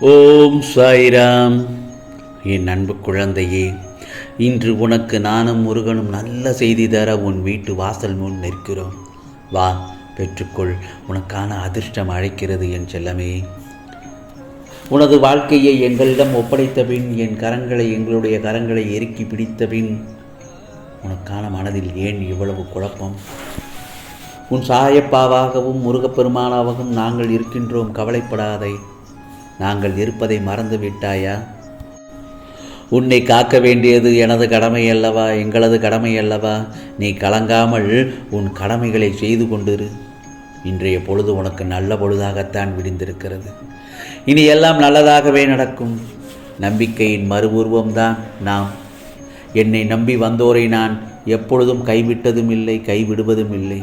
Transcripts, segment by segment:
ஓம் சாய்ராம். என் அன்பு குழந்தையே இன்று உனக்கு நானும் முருகனும் நல்ல செய்தி தர உன் வீட்டு வாசல் முன் நிற்கிறோம். வா பெற்றுக்கொள் உனக்கான அதிர்ஷ்டம் அழைக்கிறது என் செல்லமே. உனது வாழ்க்கையை எங்களிடம் ஒப்படைத்த பின் என் கரங்களை எங்களுடைய கரங்களை எருக்கி பிடித்த பின் உனக்கான மனதில் ஏன் இவ்வளவு குழப்பம்? உன் சாயப்பாவாகவும் முருகப்பெருமானாகவும் நாங்கள் இருக்கின்றோம் கவலைப்படாதே. நாங்கள் இருப்பதை மறந்து விட்டாயா? உன்னை காக்க வேண்டியது எனது கடமை அல்லவா எங்களது கடமை அல்லவா நீ கலங்காமல் உன் கடமைகளை செய்து கொண்டிரு. இன்றைய பொழுது உனக்கு நல்ல பொழுதாகத்தான் விடிந்திருக்கிறது. இனி எல்லாம் நல்லதாகவே நடக்கும். நம்பிக்கையின் மறுபூர்வம்தான் நாம். என்னை நம்பி வந்தோரை நான் எப்பொழுதும் கைவிட்டதும் இல்லை கைவிடுவதும் இல்லை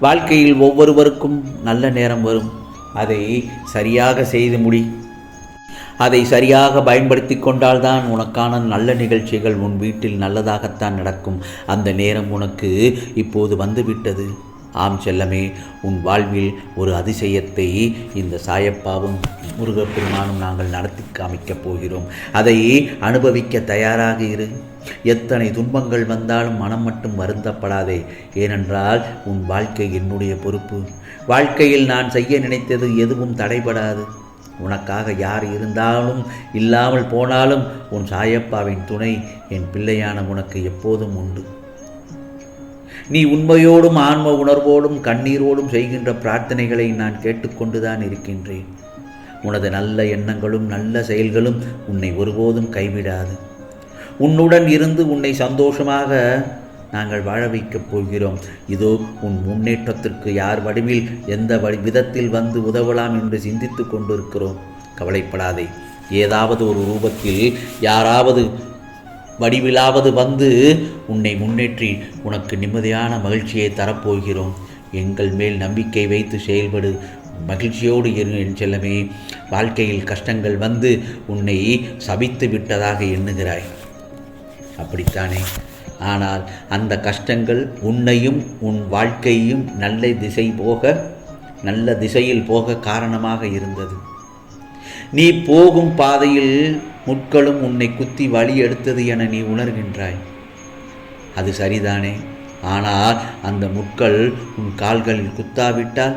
வாழ்க்கையில் ஒவ்வொருவருக்கும் நல்ல நேரம் வரும். அதை சரியாக செய்து முடி. அதை சரியாக பயன்படுத்தி கொண்டால்தான் உனக்கான நல்ல நிகழ்ச்சிகள் உன் வீட்டில் நல்லதாகத்தான் நடக்கும். அந்த நேரம் உனக்கு இப்போது வந்துவிட்டது. ஆம் செல்லமே உன் வாழ்வில் ஒரு அதிசயத்தை இந்த சாயப்பாவும் முருகப்பெருமானும் நாங்கள் நடத்தி காமிக்கப் போகிறோம். அதை அனுபவிக்க தயாராக இரு. எத்தனை துன்பங்கள் வந்தாலும் மனம் மட்டும் வருந்தப்படாதே. ஏனென்றால் உன் வாழ்க்கை என்னுடைய பொறுப்பு. வாழ்க்கையில் நான் செய்ய நினைத்தது எதுவும் தடைபடாது. உனக்காக யார் இருந்தாலும் இல்லாமல் போனாலும் உன் சாயப்பாவின் துணை என் பிள்ளையான உனக்கு எப்போதும் உண்டு. நீ உண்மையோடும் ஆன்ம உணர்வோடும் கண்ணீரோடும் செய்கின்ற பிரார்த்தனைகளை நான் கேட்டுக்கொண்டுதான் இருக்கின்றேன். உனது நல்ல எண்ணங்களும் நல்ல செயல்களும் உன்னை ஒருபோதும் கைவிடாது. உன்னுடன் இருந்து உன்னை சந்தோஷமாக நாங்கள் வாழ வைக்கப் போகிறோம். இதோ உன் முன்னேற்றத்திற்கு யார் வடிவில் எந்த வடி விதத்தில் வந்து உதவலாம் என்று சிந்தித்து கொண்டிருக்கிறோம். கவலைப்படாதே. ஏதாவது ஒரு ரூபத்தில் யாராவது வடிவிலாவது வந்து உன்னை முன்னேற்றி உனக்கு நிம்மதியான மகிழ்ச்சியை தரப்போகிறோம். எங்கள் மேல் நம்பிக்கை வைத்து செயல்படு. மகிழ்ச்சியோடு இரு என் செல்லமே. வாழ்க்கையில் கஷ்டங்கள் வந்து உன்னை சபித்து விட்டதாக எண்ணுகிறாய். அப்படித்தானே? ஆனால் அந்த கஷ்டங்கள் உன்னையும் உன் வாழ்க்கையும் நல்ல திசை போக நல்ல திசையில் போக காரணமாக இருந்தது. நீ போகும் பாதையில் முட்களும் உன்னை குத்தி வழி எடுத்தது என நீ உணர்கின்றாய். அது சரிதானே? ஆனால் அந்த முட்கள் உன் கால்களில் குத்தாவிட்டால்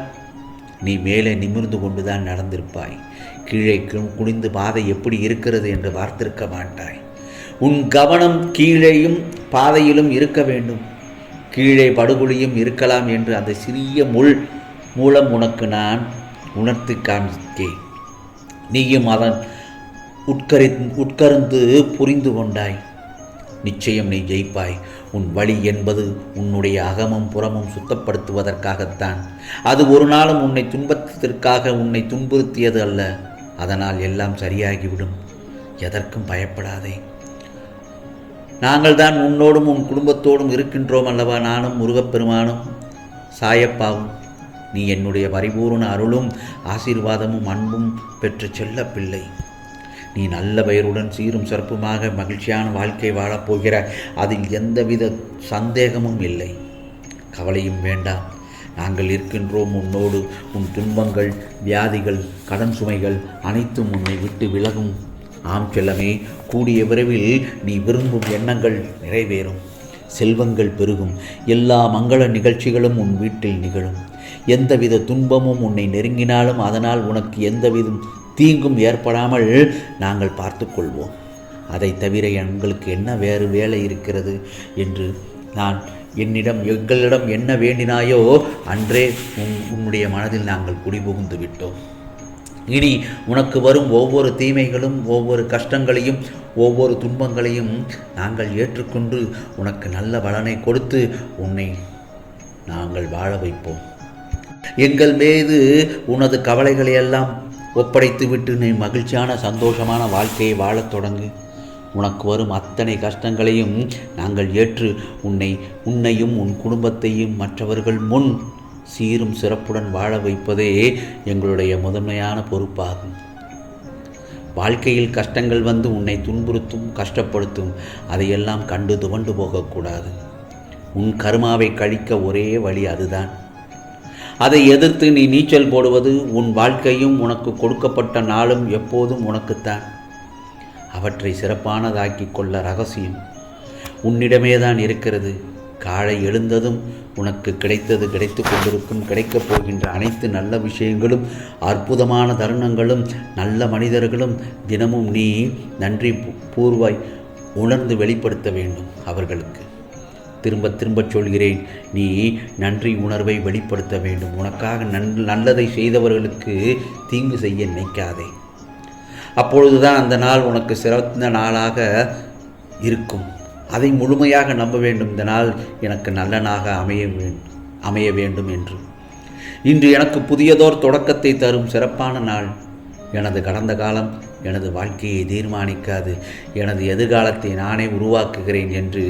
நீ மேலே நிமிர்ந்து கொண்டுதான் நடந்திருப்பாய். கீழே குனிந்து பாதை எப்படி இருக்கிறது என்று பார்த்திருக்க மாட்டாய். உன் கவனம் கீழேயும் பாதையிலும் இருக்க வேண்டும். கீழே படுகொலியும் இருக்கலாம் என்று அந்த சிறிய முள் மூலம் உனக்கு நான் உணர்த்தி காண்பித்தேன். நீயும் அதன் உட்கரி உட்கருந்து புரிந்து கொண்டாய். நிச்சயம் நீ ஜெயிப்பாய். உன் வழி என்பது உன்னுடைய அகமும் புறமும் சுத்தப்படுத்துவதற்காகத்தான். அது ஒரு நாளும் உன்னை துன்பத்திற்காக உன்னை துன்புறுத்தியது அல்ல. அதனால் எல்லாம் சரியாகிவிடும். எதற்கும் பயப்படாதே. நாங்கள் தான் உன்னோடும் உன் குடும்பத்தோடும் இருக்கின்றோம் அல்லவா? நானும் முருகப்பெருமானும். சாயப்பாவும் நீ என்னுடைய பரிபூர்ண அருளும் ஆசீர்வாதமும் அன்பும் பெற்று செல்ல பிள்ளை நீ நல்ல பெயருடன் சீரும் சிறப்புமாக மகிழ்ச்சியான வாழ்க்கை வாழப்போகிற அதில் எந்தவித சந்தேகமும் இல்லை. கவலையும் வேண்டாம். நாங்கள் இருக்கின்றோம் உன்னோடு. உன் துன்பங்கள் வியாதிகள் கடன் சுமைகள் அனைத்தும் உன்னை விட்டு விலகும். ஆம் செல்லமே கூடிய விரைவில் நீ விரும்பும் எண்ணங்கள் நிறைவேறும். செல்வங்கள் பெருகும். எல்லா மங்கள நிகழ்ச்சிகளும் உன் வீட்டில் நிகழும். எந்தவித துன்பமும் உன்னை நெருங்கினாலும் அதனால் உனக்கு எந்தவிதம் தீங்கும் ஏற்படாமல் நாங்கள் பார்த்துக்கொள்வோம் அதை தவிர எங்களுக்கு என்ன வேறு வேலை இருக்கிறது என்று நான் என்னிடம் எங்களிடம் என்ன வேண்டினாயோ அன்றே உன் உன்னுடைய மனதில் நாங்கள் குடிபுகுந்து விட்டோம். இனி உனக்கு வரும் ஒவ்வொரு தீமைகளும் ஒவ்வொரு கஷ்டங்களையும் ஒவ்வொரு துன்பங்களையும் நாங்கள் ஏற்றுக்கொண்டு உனக்கு நல்ல பலனை கொடுத்து உன்னை நாங்கள் வாழ வைப்போம். எங்கள் மீது உனது கவலைகளை எல்லாம் ஒப்படைத்துவிட்டு நீ மகிழ்ச்சியான சந்தோஷமான வாழ்க்கையை வாழத் தொடங்கு. உனக்கு வரும் அத்தனை கஷ்டங்களையும் நாங்கள் ஏற்று உன்னை உன்னையும் உன் குடும்பத்தையும் மற்றவர்கள் முன் சீரும் சிறப்புடன் வாழ வைப்பதே எங்களுடைய முதன்மையான பொறுப்பாகும். வாழ்க்கையில் கஷ்டங்கள் வந்து உன்னை துன்புறுத்தும் கஷ்டப்படுத்தும். அதையெல்லாம் கண்டு துவண்டு போகக்கூடாது. உன் கருமாவை கழிக்க ஒரே வழி அதுதான். அதை எதிர்த்து நீ நீச்சல் போடுவது உன் வாழ்க்கையும் உனக்கு கொடுக்கப்பட்ட நாளும் எப்போதும் உனக்குத்தான். அவற்றை சிறப்பானதாக்கி கொள்ள ரகசியம் உன்னிடமே தான் இருக்கிறது. காலை எழுந்ததும் உனக்கு கிடைத்தது கிடைத்து கொண்டிருக்கும் கிடைக்கப் போகின்ற அனைத்து நல்ல விஷயங்களும் அற்புதமான தருணங்களும் நல்ல மனிதர்களும் தினமும் நீ நன்றி பூர்வாய் உணர்ந்து வெளிப்படுத்த வேண்டும் அவர்களுக்கு. திரும்ப திரும்பச் சொல்கிறேன் நீ நன்றி உணர்வை வெளிப்படுத்த வேண்டும். உனக்காக நன் நல்லதை செய்தவர்களுக்கு தீங்கு செய்ய நினைக்காதே. அப்பொழுதுதான் அந்த நாள் உனக்கு சிறந்த நாளாக இருக்கும். அதை முழுமையாக நம்ப வேண்டும். இந்த நாள் எனக்கு நல்ல நாளாக அமைய வேண்டும் அமைய வேண்டும் என்று. இன்று எனக்கு புதியதோர் தொடக்கத்தை தரும் சிறப்பான நாள். எனது கடந்த காலம் எனது வாழ்க்கையை தீர்மானிக்காது. எனது எதிர்காலத்தை நானே உருவாக்குகிறேன் என்று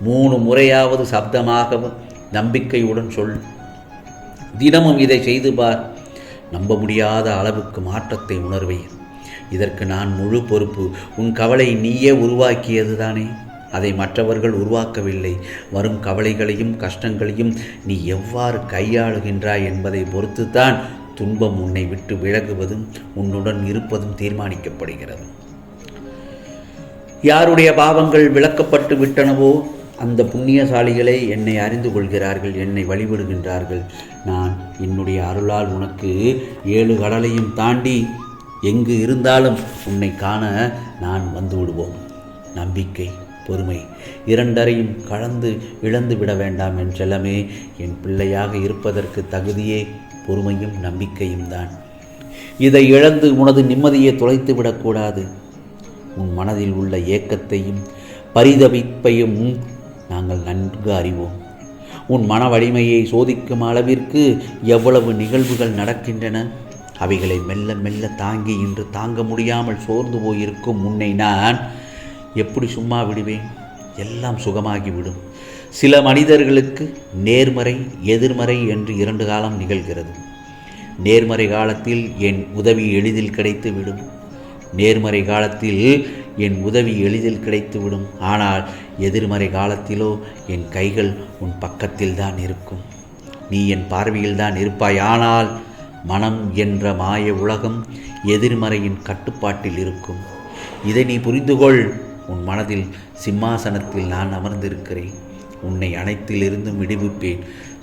மூணு முறையாவது சப்தமாக நம்பிக்கையுடன் சொல் தினமும் இதை செய்து பார். நம்ப முடியாத அளவுக்கு மாற்றத்தை உணர்வேன். இதற்கு நான் முழு பொறுப்பு. உன் கவலை நீயே உருவாக்கியது தானே அதை மற்றவர்கள் உருவாக்கவில்லை. வரும் கவலைகளையும் கஷ்டங்களையும் நீ எவ்வாறு கையாளுகின்றாய் என்பதை பொறுத்துத்தான் துன்பம் உன்னை விட்டு விலகுவதும் உன்னுடன் இருப்பதும் தீர்மானிக்கப்படுகிறது. யாருடைய பாவங்கள் விளக்கப்பட்டு விட்டனவோ அந்த புண்ணியசாலிகளே என்னை அறிந்து கொள்கிறார்கள் என்னை வழிபடுகின்றார்கள். நான் என்னுடைய அருளால் உனக்கு ஏழு கடலையும் தாண்டி எங்கு இருந்தாலும் உன்னை காண நான் வந்து விடுவோம் நம்பிக்கை. பொறுமை. இரண்டரையும் கலந்து இழந்து விட வேண்டாம் என் செல்லமே என் பிள்ளையாக இருப்பதற்கு தகுதியே பொறுமையும் நம்பிக்கையும் தான். இதை இழந்து உனது நிம்மதியை தொலைத்து விடக்கூடாது உன் மனதில் உள்ள ஏக்கத்தையும் பரிதவிப்பையும் நாங்கள் நன்கு அறிவோம். உன் மன வலிமையை சோதிக்கும் அளவிற்கு எவ்வளவு நிகழ்வுகள் நடக்கின்றன? அவைகளை மெல்ல மெல்ல தாங்கி இன்று தாங்க முடியாமல் சோர்ந்து போயிருக்கும் உன்னை நான் எப்படி சும்மா விடுவேன்? எல்லாம் சுகமாகிவிடும் சில மனிதர்களுக்கு நேர்மறை எதிர்மறை என்று இரண்டு காலம் நிகழ்கிறது. நேர்மறை காலத்தில் என் உதவி எளிதில் கிடைத்துவிடும் நேர்மறை காலத்தில் என் உதவி எளிதில் கிடைத்துவிடும் ஆனால் எதிர்மறை காலத்திலோ என் கைகள் உன் பக்கத்தில் தான் இருக்கும். நீ என் பார்வையில் தான் இருப்பாய். ஆனால் மனம் என்ற மாய உலகம் எதிர்மறையின் கட்டுப்பாட்டில் இருக்கும். இதை நீ புரிந்துகொள். உன் மனதில் சிம்மாசனத்தில் நான் அமர்ந்திருக்கிறேன். உன்னை அனைத்திலிருந்தும் விடுவிப்பேன்.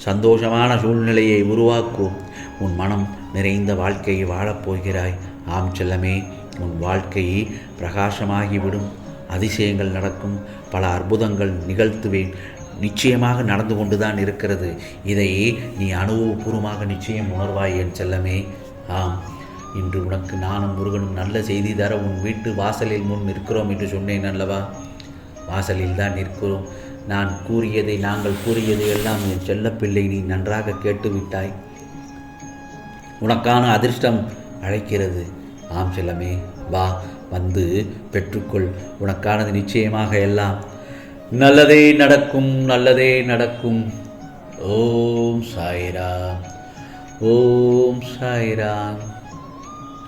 சந்தோஷமான சூழ்நிலையை உருவாக்கும் உன் மனம் நிறைந்த வாழ்க்கையை வாழப் போகிறாய். ஆம் செல்லமே உன் வாழ்க்கையை பிரகாசமாகிவிடும். அதிசயங்கள் நடக்கும். பல அற்புதங்கள் நிகழ்த்துவேன். நிச்சயமாக நடந்து கொண்டுதான் இருக்கிறது. இதை நீ அனுபவபூர்வமாக நிச்சயம் உணர்வாய் என் செல்லமே. ஆம். இன்று உனக்கு நானும் முருகனும் நல்ல செய்தி தர உன் வீட்டு வாசலில் முன் நிற்கிறோம் என்று சொன்னேன் அல்லவா? வாசலில் தான் நிற்கிறோம். நான் கூறியதை நாங்கள் கூறியதை எல்லாம் என் செல்லப்பிள்ளை நீ நன்றாக கேட்டுவிட்டாய். உனக்கான அதிர்ஷ்டம் அழைக்கிறது. ஆம் செல்லமே வா வந்து பெற்றுக்கொள். உனக்கானது நிச்சயமாக எல்லாம் நல்லதே நடக்கும் நல்லதே நடக்கும். ஓம் சாய்ராம். ஓம் சாய்ராம்.